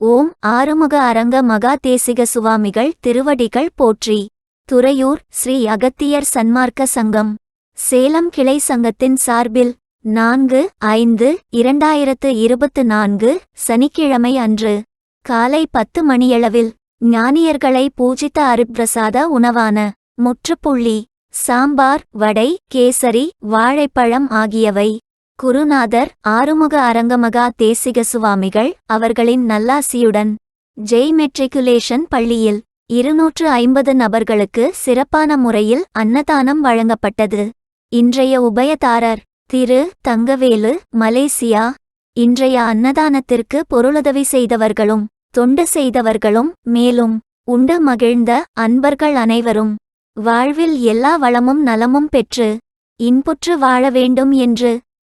ஓம் ஆறுமுக அரங்க மகா தேசிக சுவாமிகள் திருவடிகள் போற்றி. துறையூர் ஸ்ரீ அகத்தியர் சன்மார்க்க சங்கம். சேலம் கிளை சங்கத்தின் சார்பில் நான்கு ஐந்து இரண்டாயிரத்து இருபத்து நான்கு சனிக்கிழமை அன்று காலை பத்து மணியளவில் ஞானியர்களை பூஜித்த அருட்பிரசாத உணவான முற்றுப்புள்ளி சாம்பார் வடை கேசரி வாழைப்பழம் ஆகியவை குருநாதர் ஆறுமுக அரங்கமகா தேசிக சுவாமிகள் அவர்களின் நல்லாசியுடன் ஜெய் மெட்ரிகுலேஷன் பள்ளியில் இருநூற்று ஐம்பது நபர்களுக்கு சிறப்பான முறையில் அன்னதானம் வழங்கப்பட்டது. இன்றைய உபயதாரர் திரு. தங்கவேலு மலேசியா. இன்றைய அன்னதானத்திற்கு பொருளுதவி செய்தவர்களும் தொண்டு செய்தவர்களும் மேலும் உண்டு மகிழ்ந்த அன்பர்கள் அனைவரும். வாழ்வில் எல்லா வளமும் நலமும் பெற்று இன்புற்று வாழ வேண்டும் என்று